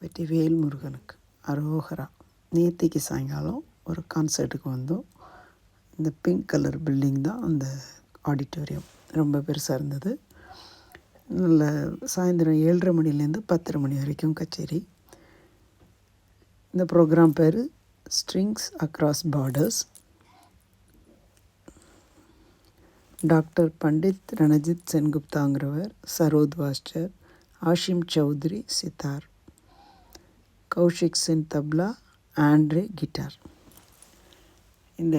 வெற்றி வேல்முருகனுக்கு. அரோகரா. நேத்திக்கு சாயங்காலம் ஒரு கான்சர்ட்டுக்கு வந்தோம். இந்த பிங்க் கலர் பில்டிங் தான் அந்த ஆடிட்டோரியம் ரொம்ப பெருசாக இருந்தது. நல்ல சாயந்தரம் ஏழரை மணிலேருந்து பத்தரை மணி வரைக்கும் கச்சேரி. இந்த ப்ரோக்ராம் பேர் strings across borders doctor Pandit Ranajit சென்குப்தாங்கிறவர் sarod வாஸ்டர் Ashim Chowdhury sitar. Kaushik Sen tabla André guitar. இந்த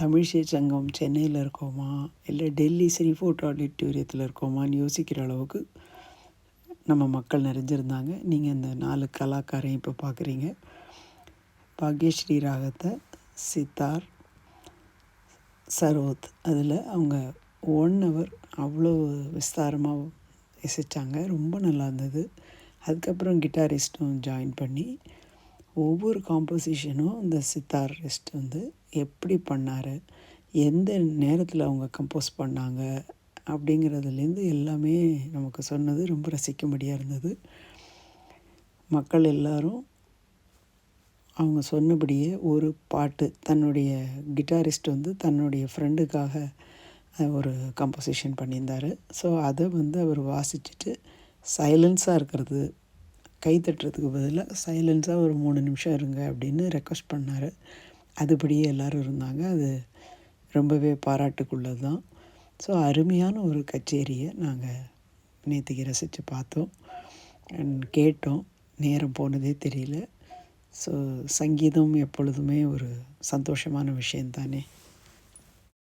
தமிழிசை சங்கம் சென்னையில் இருக்கோமா? இல்லை டெல்லி ஸ்ரீஃபோர்ட் ஆடிட்டோரியத்தில் இருக்கோமான்னு யோசிக்கிற அளவுக்கு நம்ம மக்கள் நிறைஞ்சிருந்தாங்க. நீங்கள் இந்த நாலு கலாக்காரையும் இப்போ பார்க்குறீங்க. பாக்யஸ்ரீ ராகத்தை சித்தார் சரோத் அதில் அவங்க ஒன் ஹவர் அவ்வளோ விஸ்தாரமாக இசைச்சாங்க ரொம்ப நல்லா இருந்தது. அதுக்கப்புறம் கிட்டாரிஸ்ட்டும் ஜாயின் பண்ணி ஒவ்வொரு காம்போசிஷனும் இந்த சித்தாரிஸ்ட் வந்து எப்படி பண்ணார் எந்த நேரத்தில் அவங்க கம்போஸ் பண்ணாங்க அப்படிங்கிறதுலேருந்து எல்லாமே நமக்கு சொன்னது ரொம்ப ரசிக்கும்படியாக இருந்தது. மக்கள் எல்லாரும் அவங்க சொன்னபடியே ஒரு பாட்டு தன்னுடைய கிட்டாரிஸ்ட் வந்து தன்னுடைய ஃப்ரெண்டுக்காக ஒரு கம்போசிஷன் பண்ணியிருந்தார். ஸோ அதை வந்து அவர் வாசிச்சுட்டு சைலன்ஸாக இருக்கிறது. கை தட்டுறதுக்கு பதிலாக சைலன்ஸாக ஒரு மூணு நிமிஷம் இருங்க அப்படின்னு ரெக்வஸ்ட் பண்ணார். அதுபடியே எல்லோரும் இருந்தாங்க. அது ரொம்பவே பாராட்டுக்குள்ளது தான் ஸோ அருமையான ஒரு கச்சேரியை நாங்கள் நேற்றுக்கு ரசித்து பார்த்தோம். அண்ட் கேட்டோம். நேரம் போனதே தெரியல. ஸோ சங்கீதம் எப்பொழுதுமே ஒரு சந்தோஷமான விஷயந்தானே